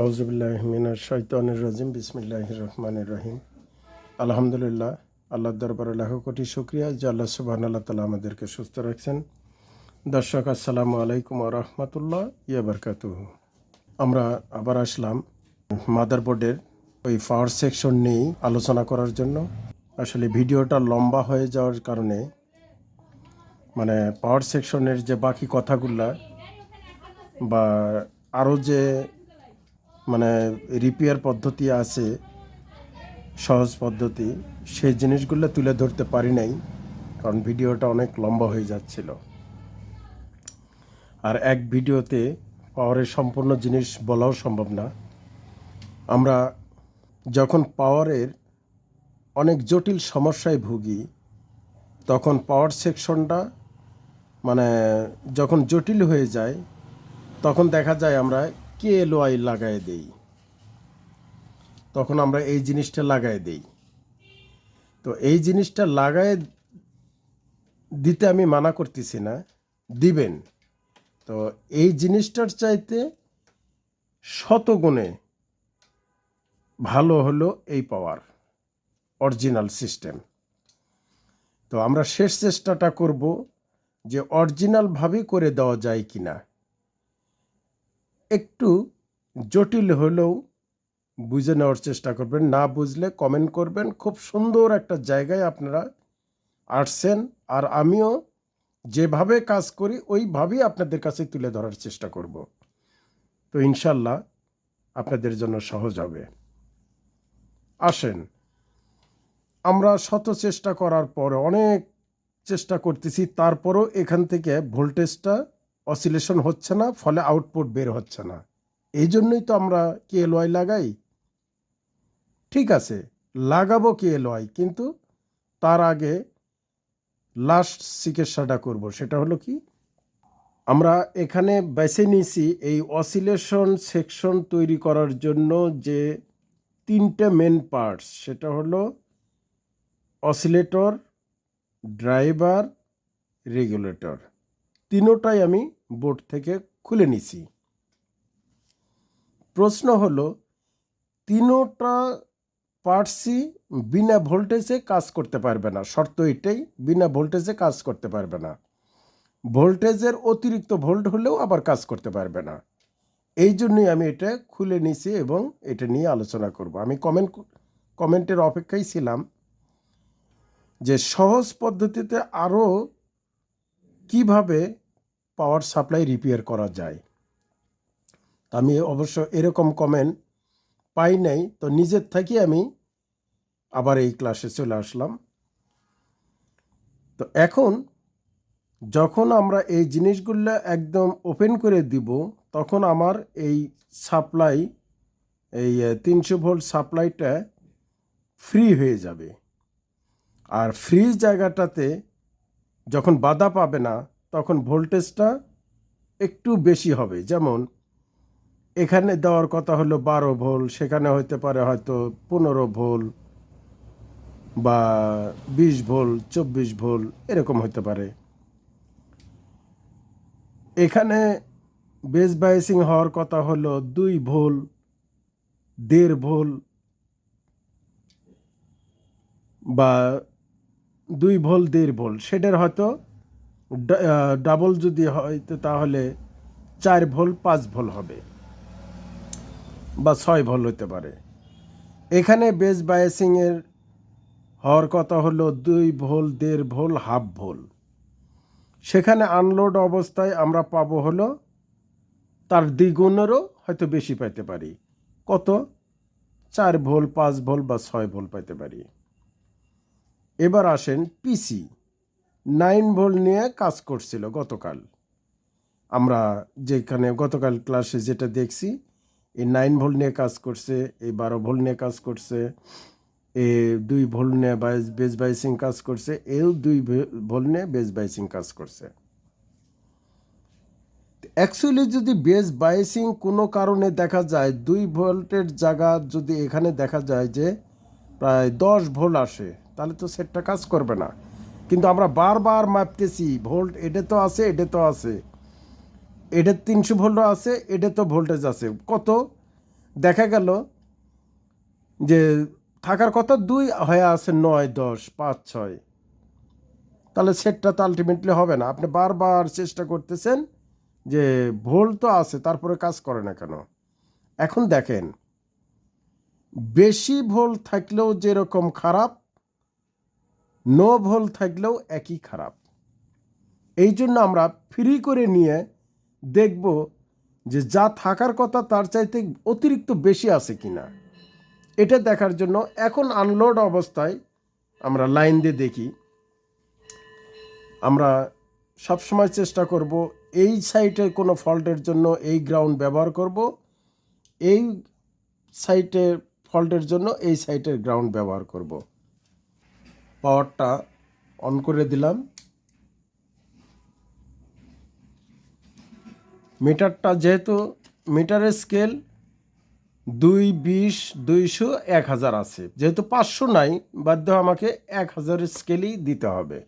আউজুবিল্লাহমিন শৈতানুর রাজিম বিসমিল্লাহ রহমান রহিম। আলহামদুলিল্লাহ আল্লাহ দরবারে লাখ কোটি শুক্রিয়া, যে আল্লাহ সুবাহ আল্লাহ তালা আমাদেরকে সুস্থ রাখছেন। দর্শক, আসসালামু আলাইকুম রহমতুল্লাহ ইয়া বরকাতু আমরা আবার আসলাম মাদারবোর্ডের ওই পাওয়ার সেকশন নিয়েই আলোচনা করার জন্য। আসলে ভিডিওটা লম্বা হয়ে যাওয়ার কারণে মানে পাওয়ার সেকশনের যে বাকি কথাগুলা বা আরও যে মানে রিপেয়ার পদ্ধতি আছে, সহজ পদ্ধতি, সেই জিনিসগুলো তুলে ধরতে পারি নাই, কারণ ভিডিওটা অনেক লম্বা হয়ে যাচ্ছিল। আর এক ভিডিওতে পাওয়ারের সম্পূর্ণ জিনিস বলাও সম্ভব না। আমরা যখন পাওয়ারের অনেক জটিল সমস্যায় ভুগি, তখন পাওয়ার সেকশনটা মানে যখন জটিল হয়ে যায়, তখন দেখা যায় আমরা কে এলোয়াই লাগাই দেই? তখন আমরা এই জিনিসটা লাগাই দেই। তো এই জিনিসটা লাগাই দিতে আমি মানা করতেছি না, দিবেন। তো এই জিনিসটার চাইতে শতগুণে ভালো হলো এই পাওয়ার অরিজিনাল সিস্টেম তো আমরা শেষ চেষ্টাটা করব যে অরিজিনালভাবে করে দেওয়া যায় কি না একটু জটিল হলেও বুঝে নেওয়ার চেষ্টা করবেন। না বুঝলে কমেন্ট করবেন। খুব সুন্দর একটা জায়গায় আপনারা আসছেন আর আমিও যেভাবে কাজ করি, ওইভাবেই আপনাদের কাছে তুলে ধরার চেষ্টা করব। তো ইনশাল্লাহ আপনাদের জন্য সহজ হবে। আসেন, আমরা শত চেষ্টা করার পরে, অনেক চেষ্টা করতেছি, তারপরও এখান থেকে ভোল্টেজটা অসিলেশন হচ্ছে না, ফলে আউটপুট বের হচ্ছে না। এই জন্যই তো আমরা কেএলওয়াই লাগাই। ঠিক আছে, লাগাবো কেএলওয়াই কিন্তু তার আগে লাস্ট চিকিৎসাটা করব। সেটা হলো কি, আমরা এখানে বেছে নিয়েছি এই অসিলেশন সেকশন তৈরি করার জন্য যে তিনটে মেন পার্টস সেটা হলো অসিলেটর ড্রাইভার রেগুলেটর তিনোটাই আমি বোর্ড থেকে খুলে নিছি। প্রশ্ন হলো, তিনোটা পার্টসই বিনা ভোল্টেজে কাজ করতে পারবে না। শর্ত এটাই, বিনা ভোল্টেজে কাজ করতে পারবে না। ভোল্টেজের অতিরিক্ত ভোল্ট হলেও আবার কাজ করতে পারবে না। এই জন্যই আমি এটা খুলে নিছি এবং এটা নিয়ে আলোচনা করব। আমি কমেন্ট, কমেন্টের অপেক্ষায় ছিলাম যে সহজ পদ্ধতিতে আরও কীভাবে পাওয়ার সাপ্লাই রিপেয়ার করা যায়। আমি অবশ্য এরকম কমেন্ট পাই নাই, তো নিজের থেকে আমি আবার এই ক্লাসে চলে আসলাম। তো এখন যখন আমরা এই জিনিসগুলো একদম ওপেন করে দিব, তখন আমার এই সাপ্লাই এই তিনশো ভোল্ট সাপ্লাইটা ফ্রি হয়ে যাবে। আর ফ্রি জায়গাটাতে যখন বাধা পাবে না তখন ভোল্টেজটা একটু বেশি হবে। যেমন, এখানে দেওয়ার কথা হলো বারো ভোল সেখানে হতে পারে হয়তো পনেরো ভোল বা বিশ ভোল চব্বিশ ভোল এরকম হতে পারে। এখানে বেস বাইসিং হওয়ার কথা হলো দুই ভোল দেড় ভোল বা দুই ভোল দেড় ভোল সেটার হয়তো ডাবল যদি হয়, তো তাহলে চার ভোল, পাঁচ ভোল হবে। বা ছয় ভোল হতে পারে। এখানে বেস বায়াসিংয়ের হওয়ার কথা হলো দুই ভোল, দেড় ভোল হাফ ভোল। সেখানে আনলোড অবস্থায় আমরা পাবো হলো তার দ্বিগুণেরও হয়তো বেশি পাইতে পারি। কত? চার ভোল, পাঁচ ভোল বা ছয় ভোল পাইতে পারি। এবার আসেন পিসি নাইন ভোল্ট নিয়ে কাজ করছিল গতকাল। আমরা যেখানে গতকাল ক্লাসে যেটা দেখছি, এই নাইন ভোল্ট নিয়ে কাজ করছে, এই বারো ভোল্ট নিয়ে কাজ করছে, এ দুই ভোল্ট নিয়ে বাইস বেস বাইসিং কাজ করছে এও দুই ভোল্ট নিয়ে বেস বাইসিং কাজ করছে। অ্যাকচুয়ালি যদি বেস বাইসিং কোনো কারণে দেখা যায়, দুই ভোল্টের জায়গা যদি এখানে দেখা যায় যে প্রায় দশ ভোল্ট আসে, তাহলে তো সেটটা কাজ করবে না। কিন্তু আমরা বারবার মাপতেছি, ভোল্ট এটা তো আছে, এটা তো আছে। এটা তিনশো ভোল্ট আছে, এটা তো ভোল্টেজ আছে। কত? দেখা গেল যে থাকার কথা দুই হয়ে আছে নয়, দশ, পাঁচ, ছয়। তাহলে সেটটা তো আলটিমেটলি হবে না। আপনি বারবার চেষ্টা করতেছেন যে ভুল তো আছে, তারপরে কাজ করে না কেন? এখন দেখেন, বেশি ভুল থাকলেও যেরকম খারাপ নো ভুল থাকলেও একই খারাপ। এই জন্য আমরা ফ্রি করে নিয়ে দেখব যে যা থাকার কথা তার চাইতে অতিরিক্ত বেশি আছে কি না এটা দেখার জন্য এখন আনলোড অবস্থায় আমরা লাইন দিয়ে দেখি। আমরা সবসময় চেষ্টা করব এই সাইটের কোনো ফল্টের জন্য এই গ্রাউন্ড ব্যবহার করব। এই সাইটের ফল্টের জন্য এই সাইটের গ্রাউন্ড ব্যবহার করব। পাওয়ারটা অন করে দিলাম। মিটারটা যেহেতু মিটারের স্কেল দুই বিশ দুইশো এক হাজার আছে। যেহেতু পাঁচশো নাই বাধ্য আমাকে এক হাজারের স্কেলই দিতে হবে।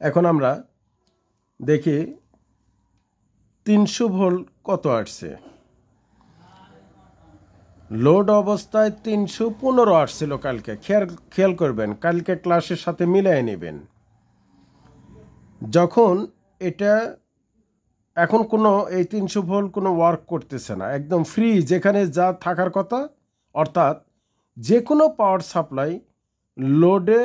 এখন আমরা দেখি তিনশো ভোল্ট কত আসছে। লোড অবস্থায় তিনশো পনেরো আসছিল কালকে। খেয়াল খেয়াল করবেন, কালকে ক্লাসের সাথে মিলিয়ে নেবেন। যখন এটা এখন কোনো এই তিনশো ভোল্ট কোনো ওয়ার্ক করতেছে না, একদম ফ্রি যেখানে যা থাকার কথা, অর্থাৎ যে কোনো পাওয়ার সাপ্লাই লোডে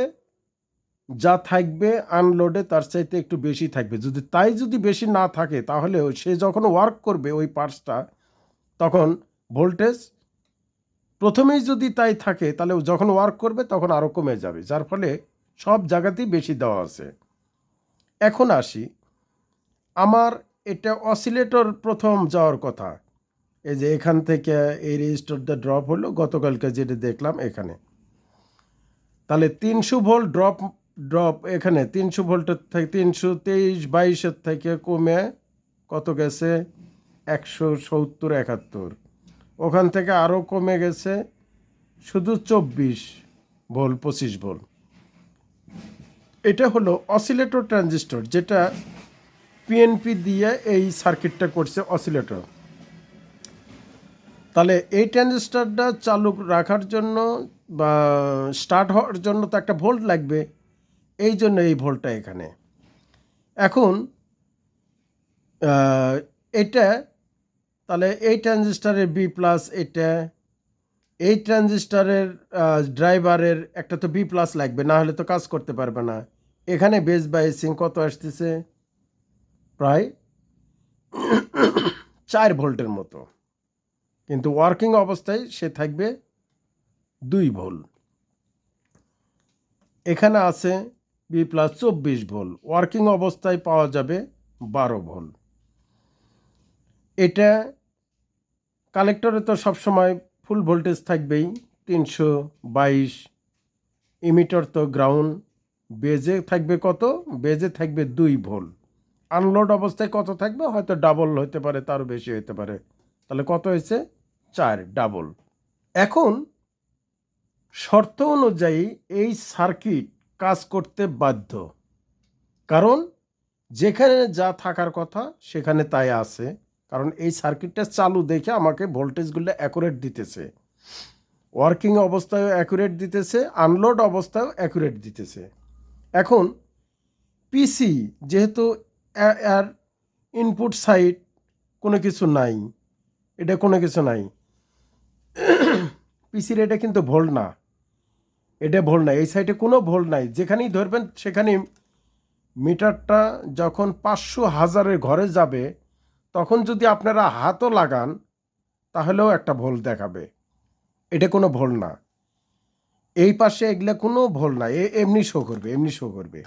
যা থাকবে আনলোডে তার চাইতে একটু বেশি থাকবে। যদি তাই যদি বেশি না থাকে তাহলে সে যখন ওয়ার্ক করবে ওই পার্টসটা তখন ভোল্টেজ প্রথমেই যদি তাই থাকে, তাহলে যখন ওয়ার্ক করবে, তখন আরও কমে যাবে, যার ফলে সব জায়গাতেই বেশি দেওয়া আছে। এখন আসি, আমার এটা অসিলেটর প্রথম যাওয়ার কথা। এই যে এখান থেকে এই রেজিস্টারটা ড্রপ হলো, গতকালকে যেটা দেখলাম এখানে। তাহলে তিনশো ভোল্ট ড্রপ ড্রপ এখানে, তিনশো ভোল্টের থেকে তিনশো তেইশ, বাইশের থেকে কমে কত গেছে? একশো সত্তর, একাত্তর। ওখান থেকে আরও কমে গেছে। শুধু চব্বিশ ভোল, পঁচিশ ভোল্ট এটা হলো অসিলেটর ট্রানজিস্টর, যেটা পিএনপি দিয়ে এই সার্কিটটা করছে অসিলেটর। তাহলে এই ট্রানজিস্টারটা চালু রাখার জন্য বা স্টার্ট হওয়ার জন্য তো একটা ভোল্ট লাগবে, এই জন্য এই ভোল্টটা এখানে। এখন এটা তাহলে এই ট্রানজিস্টারের বি প্লাস এটা, এই ট্রানজিস্টারের ড্রাইভারের একটা তো বি প্লাস লাগবে, না হলে তো কাজ করতে পারবে না। এখানে বেস বাইসিং কত আসতেছে? প্রায় চার ভোল্টের মতো। কিন্তু ওয়ার্কিং অবস্থায় সে থাকবে দুই ভোল্ট। এখানে আছে বি প্লাস চব্বিশ ভোল্ট ওয়ার্কিং অবস্থায় পাওয়া যাবে বারো ভোল্ট। এটা কালেক্টরে তো সবসময় ফুল ভোল্টেজ থাকবেই, তিনশো বাইশ ইমিটার তো গ্রাউন্ড বেজে থাকবে কত? বেজে থাকবে দুই ভোল্ট আনলোড অবস্থায় কত থাকবে? হয়তো ডাবল হতে পারে, তারও বেশি হতে পারে। তাহলে কত হয়েছে? চার ডাবল এখন শর্ত অনুযায়ী এই সার্কিট কাজ করতে বাধ্য। কারণ যেখানে যা থাকার কথা, সেখানে তাই আছে। কারণ এই সার্কিটটা চালু দেখে আমাকে ভোল্টেজগুলো অ্যাকুরেট দিতেছে। ওয়ার্কিং অবস্থায়ও অ্যাকুরেট দিতেছে আনলোড অবস্থায়ও অ্যাকুরেট দিতেছে। এখন পিসি যেহেতু এর ইনপুট সাইড কোনো কিছু নাই, এটা কোনো কিছু নাই। পিসির এটা কিন্তু ভোল্ট না। এটা ভোল্ট নাই এই সাইডে কোনো ভোল্ট নাই। যেখানেই ধরবেন, সেখানেই মিটারটা যখন পাঁচশো হাজারের ঘরে যাবে তখন যদি আপনারা হাতও লাগান, তাহলেও একটা ভোল দেখাবে। এটা কোনো ভোল না। এই পাশে এগুলো কোনো ভোল না। এ এমনি শো করবে, এমনি শো করবে।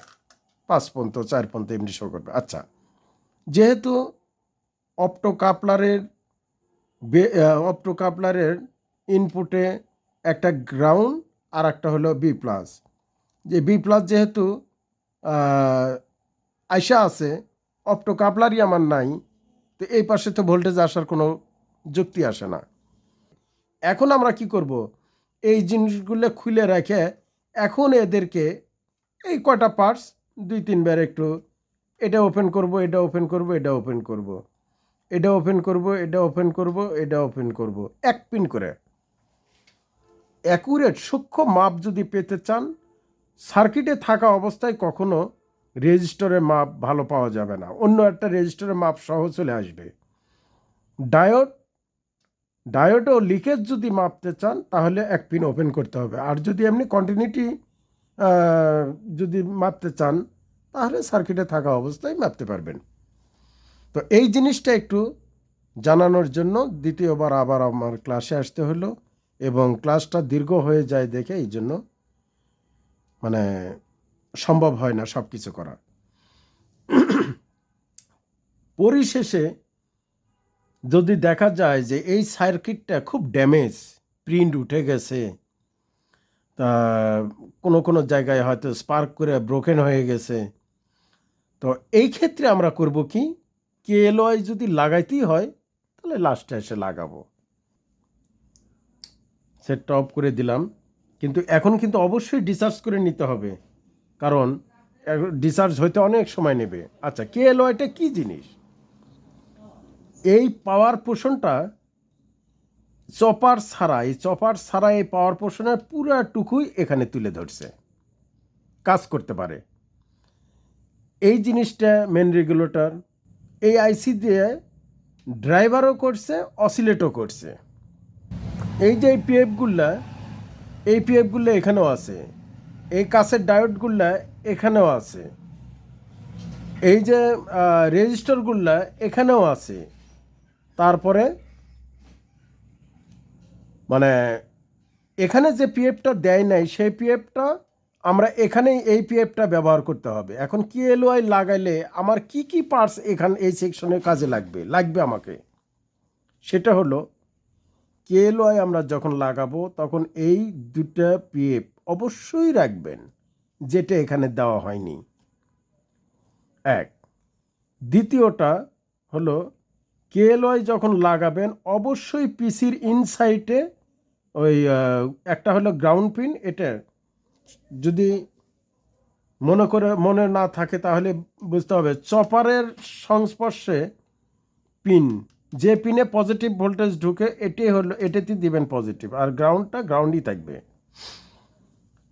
পাঁচ পন্ত চার পন্ত এমনি শো করবে। আচ্ছা যেহেতু অপটো কাপলারের অপটো কাপলারের ইনপুটে একটা গ্রাউন্ড আর একটা হলো বি প্লাস যে বি প্লাস যেহেতু আইসা আছে অপটো কাপলারই আমার নাই। তো এই পাশে তো ভোল্টেজ আসার কোনো যুক্তি আসে না। এখন আমরা কি করব? এই জিনিসগুলো খুলে রেখে এখন এদেরকে এই কটা পার্টস দুই তিনবার একটু এটা ওপেন করব, এটা ওপেন করব, এটা ওপেন করব। এটা ওপেন করব, এটা ওপেন করব, এটা ওপেন করব। এক পিন করে। অ্যাকুরেট সূক্ষ্ম মাপ যদি পেতে চান সার্কিটে থাকা অবস্থায় কখনো রেজিস্টরের মাপ ভালো পাওয়া যাবে না। অন্য একটা রেজিস্টরের মাপ সহ চলে আসবে। ডায়োড ও লিকেজ যদি মাপতে চান, তাহলে এক পিন ওপেন করতে হবে। আর যদি এমনি কন্টিনিউটি যদি মাপতে চান, তাহলে সার্কিটে থাকা অবস্থায় মাপতে পারবেন। তো এই জিনিসটা একটু জানানোর জন্য দ্বিতীয়বার আবার আমার ক্লাসে আসতে হলো এবং ক্লাসটা দীর্ঘ হয়ে যায় দেখে এই জন্য মানে সম্ভব হয় না সব কিছু করা পরিশেষে যদি দেখা যায় যে এই সার্কিটটা খুব ড্যামেজ, প্রিন্ট উঠে গেছে, তা কোনো কোনো জায়গায় হয়তো স্পার্ক করে ব্রোকেন হয়ে গেছে, তো এই ক্ষেত্রে আমরা করব কি? কেএলওয়াই যদি লাগাইতেই হয়, তাহলে লাস্টে এসে লাগাবো। সেটটা অফ করে দিলাম। কিন্তু এখন কিন্তু অবশ্যই ডিসচার্জ করে নিতে হবে। কারণ ডিসচার্জ হইতে অনেক সময় নেবে। আচ্ছা কে কেএলওয়াইটা কী জিনিস? এই পাওয়ার পোষণটা চপার ছাড়া, এই চপার ছাড়া এই পাওয়ার পোষণের পুরাটুকুই এখানে তুলে ধরছে। কাজ করতে পারে। এই জিনিসটা মেন রেগুলেটর এই আইসি দিয়ে ড্রাইভারও করছে অসিলেটও করছে। এই যে এই পিএফগুলা এই পিএফগুলো এখানেও আছে। এই কাছের ডায়োডগুলা এখানেও আছে। এই যে রেজিস্টারগুলা এখানেও আছে। তারপরে মানে এখানে যে পিএফটা দেয় নাই, সেই পিএফটা আমরা এখানেই এই পিএফটা ব্যবহার করতে হবে। এখন কি এলওয়াই লাগাইলে আমার কি কি পার্টস এখানে, এই সেকশনে কাজে লাগবে? লাগবে আমাকে। সেটা হলো কেএলওয়াই আমরা যখন লাগাবো, তখন এই দুটা পিএফ অবশ্যই রাখবেন, যেটা এখানে দেওয়া হয়নি। এক। দ্বিতীয়টা হলো, কেএলওয়াই যখন লাগাবেন, অবশ্যই পিসির ইনসাইটে ওই একটা হলো গ্রাউন্ড পিন, এটা যদি মনে করে, মনে না থাকে তাহলে বুঝতে হবে, চপারের সংস্পর্শে পিন, যে পিনে পজিটিভ ভোল্টেজ ঢুকে, এটি হলো, এটাতে দিবেন পজিটিভ, আর গ্রাউন্ডটা, গ্রাউন্ডই থাকবে।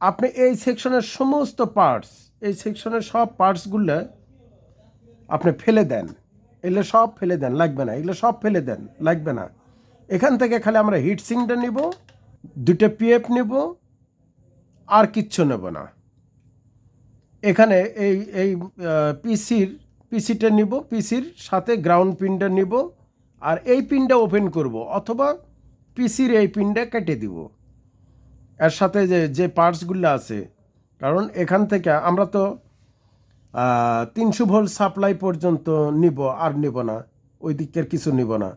আপনি এই সেকশনের সমস্ত পার্টস এই সেকশনের সব পার্টসগুলো আপনি ফেলে দেন। এগুলো সব ফেলে দেন, লাগবে না। এগুলো সব ফেলে দেন, লাগবে না। এখান থেকে খালি আমরা হিট সিংটা নিব, দুটো পিএফ নিব, আর কিচ্ছু নেব না। এখানে এই এই পিসির পিসিটা নিব পিসির সাথে গ্রাউন্ড পিনটা নিব, আর এই পিনটা ওপেন করব, অথবা পিসির এই পিনটা কেটে দিব। এর সাথে যে যে পার্টসগুলো আছে, কারণ এখান থেকে আমরা তো তিনশো ভোল্ট সাপ্লাই পর্যন্ত নিব, আর নিব না। ওই দিকের কিছু নিব না।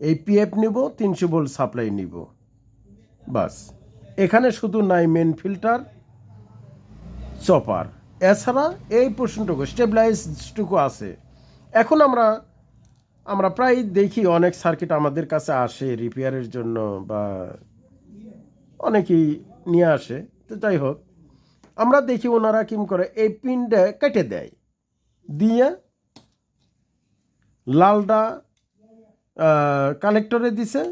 এই পিএফ নিব, তিনশো ভোল্ট সাপ্লাই নিব। বাস। এখানে শুধু নাই মেন ফিল্টার চপার এছাড়া এই পোর্শনটুকু স্টেবিলাইজটুকু আছে। এখন আমরা আমরা প্রায় দেখি অনেক সার্কিট আমাদের কাছে আসে রিপেয়ারের জন্য বা অনেকেই নিয়ে আসে, তো যাই হোক। আমরা দেখি ওনারা কিম করে, এই পিনটা কেটে দেয়। দিয়ে লালটা কালেক্টরে দিছে,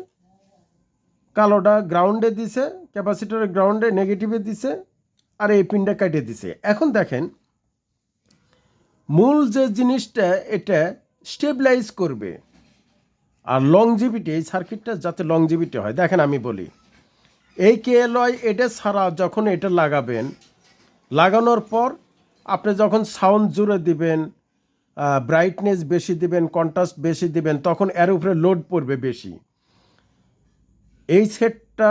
কালোটা গ্রাউন্ডে দিছে ক্যাপাসিটরের গ্রাউন্ডে নেগেটিভে দিছে, আর এই পিনটা কেটে দিছে। এখন দেখেন, মূল যে জিনিসটা, এটা স্টেবিলাইজ করবে। আর লংজিভিটি এই সার্কিটটা যাতে লংজিভিটি হয়। দেখেন আমি বলি। এই কেএলওয়াই এটা ছাড়া যখন এটা লাগাবেন, লাগানোর পর আপনি যখন সাউন্ড জুড়ে দিবেন ব্রাইটনেস বেশি দিবেন কন্ট্রাস্ট বেশি দিবেন, তখন এর উপরে লোড পড়বে বেশি। এই সেটটা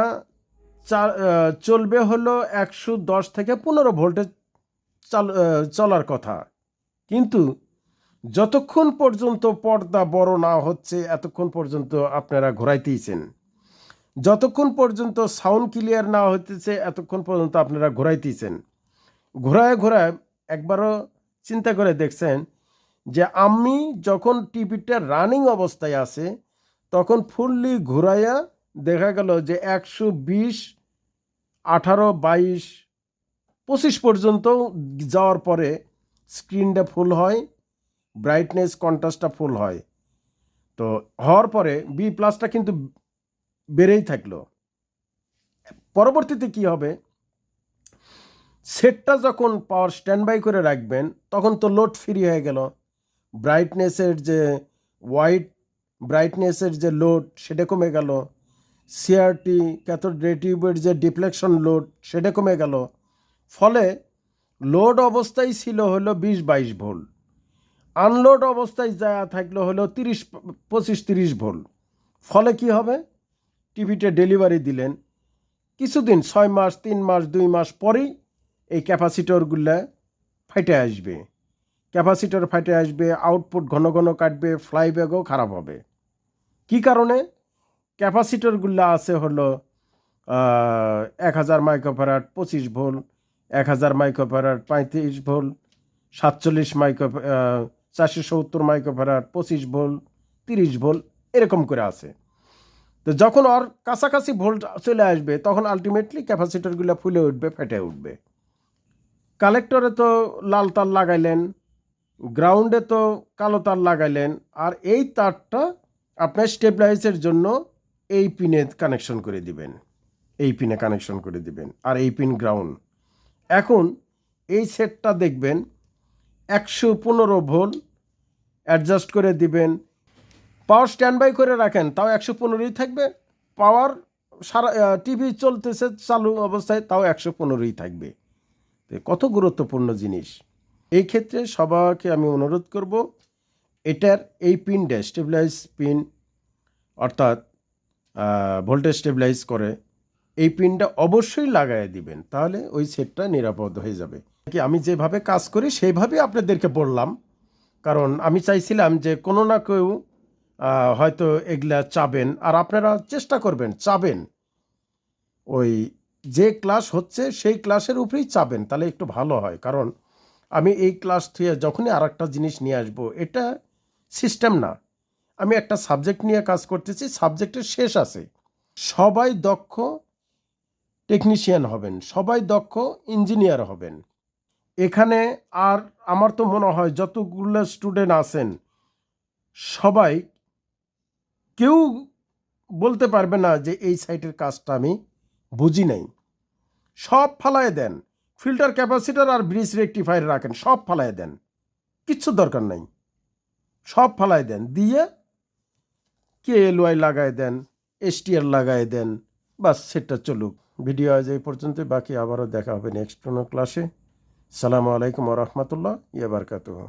চলবে হলো একশো দশ থেকে পনেরো ভোল্টে চাল চলার কথা। কিন্তু যতক্ষণ পর্যন্ত পর্দা বড় না হচ্ছে, এতক্ষণ পর্যন্ত আপনারা ঘোরাইতেইছেন। যতক্ষণ পর্যন্ত সাউন্ড ক্লিয়ার না হতেছে এতক্ষণ পর্যন্ত আপনারা ঘোরাইতেছেন। ঘোরায় ঘোরায় একবারও চিন্তা করে দেখছেন যে আমি যখন টিভিটা রানিং অবস্থায় আছে, তখন ফুললি ঘুরাইয়া দেখা গেল যে একশো বিশ, আঠারো, বাইশ, পঁচিশ পর্যন্ত যাওয়ার পরে স্ক্রিনটা ফুল হয় ব্রাইটনেস কন্ট্রাস্টটা ফুল হয়। তো হওয়ার পরে বি প্লাসটা কিন্তু বেড়েই থাকল। পরবর্তীতে কি হবে? সেটটা যখন পাওয়ার স্ট্যান্ড বাই করে রাখবেন, তখন তো লোড ফ্রি হয়ে গেল। ব্রাইটনেসের যে হোয়াইট ব্রাইটনেসের যে লোড সেটা কমে গেল। সিআরটি ক্যাথোড রে টিউবের যে ডিফ্লেকশন লোড সেটা কমে গেল। ফলে লোড অবস্থায় ছিল হলো বিশ বাইশ ভোল্ট। আনলোড অবস্থায় যা থাকল হলো তিরিশ, পঁচিশ তিরিশ ভোল্ট। ফলে কি হবে? টিভিতে ডেলিভারি দিলেন। কিছুদিন, ছয় মাস, তিন মাস, দুই মাস পরেই এই ক্যাপাসিটরগুলো ফাইটে আসবে। ক্যাপাসিটর ফাইটে আসবে, আউটপুট ঘন ঘন কাটবে ফ্লাইব্যাগও খারাপ হবে। কি কারণে? ক্যাপাসিটরগুলো আছে হলো এক হাজার মাইক্রোফ্যারাড পঁচিশ ভোল এক হাজার মাইক্রোফ্যারাড পঁয়ত্রিশ ভোল সাতচল্লিশ মাইক্রো চারশো সত্তর মাইক্রোফ্যারাড পঁচিশ ভোল তিরিশ ভোল এরকম করে আছে। তো যখন ওর কাছাকাছি ভোল্ট চলে আসবে, তখন আলটিমেটলি ক্যাপাসিটরগুলো ফুলে উঠবে, ফেটে উঠবে। কালেক্টরে তো লাল তার লাগাইলেন গ্রাউন্ডে তো কালো তার লাগাইলেন, আর এই তারটা আপনার স্টেবিলাইজের জন্য এই পিনে কানেকশন করে দিবেন। এই পিনে কানেকশন করে দিবেন, আর এই পিন গ্রাউন্ড এখন এই সেটটা দেখবেন, একশো পনেরো ভোল্ট অ্যাডজাস্ট করে দিবেন পাওয়ার স্ট্যান্ড বাই করে রাখেন, তাও একশো পনেরোই থাকবে। পাওয়ার সারা টিভি চলতেছে চালু অবস্থায়, তাও একশো পনেরোই থাকবে। কত গুরুত্বপূর্ণ জিনিস। এই ক্ষেত্রে সবাইকে আমি অনুরোধ করব, এটার এই পিনটা স্টেবিলাইজ পিন, অর্থাৎ ভোল্টেজ স্টেবিলাইজ করে, এই পিনটা অবশ্যই লাগাই দিবেন, তাহলে ওই সেটটা নিরাপদ হয়ে যাবে। কি আমি যেভাবে কাজ করি, সেইভাবেই আপনাদেরকে বললাম, কারণ আমি চাইছিলাম যে কোনো না কেউ হয়তো এগুলা চাবেন। আর আপনারা চেষ্টা করবেন, চাবেন। ওই যে ক্লাস হচ্ছে, সেই ক্লাসের উপরেই চাবেন, তাহলে একটু ভালো হয়। কারণ আমি এই ক্লাস থেকে যখনই আর একটা জিনিস নিয়ে আসব, এটা সিস্টেম না। আমি একটা সাবজেক্ট নিয়ে কাজ করতেছি, সাবজেক্টের শেষ আছে। সবাই দক্ষ টেকনিশিয়ান হবেন, সবাই দক্ষ ইঞ্জিনিয়ার হবেন। এখানে আর আমার তো মনে হয় যতগুলো স্টুডেন্ট আছেন, সবাই কেউ বলতে পারবে না যে এই সাইটের কাজটা আমি বুঝি নাই। সব ফালায় দেন। ফিল্টার ক্যাপাসিটার আর ব্রিজ রেকটিফায়ার রাখেন, সব ফালায় দেন। কিচ্ছু দরকার নাই। সব ফালায় দেন। দিয়ে কে এল ওয়াই লাগায় দেন, এসটিআর লাগায় দেন, বাস সেটা চলুক। ভিডিও আজ এই পর্যন্ত বাকি আবারও দেখা হবে নেক্সট কোনো ক্লাসে সালামু আলাইকুম রহমতুল্লাহ ইয়ে বারকাতুহ।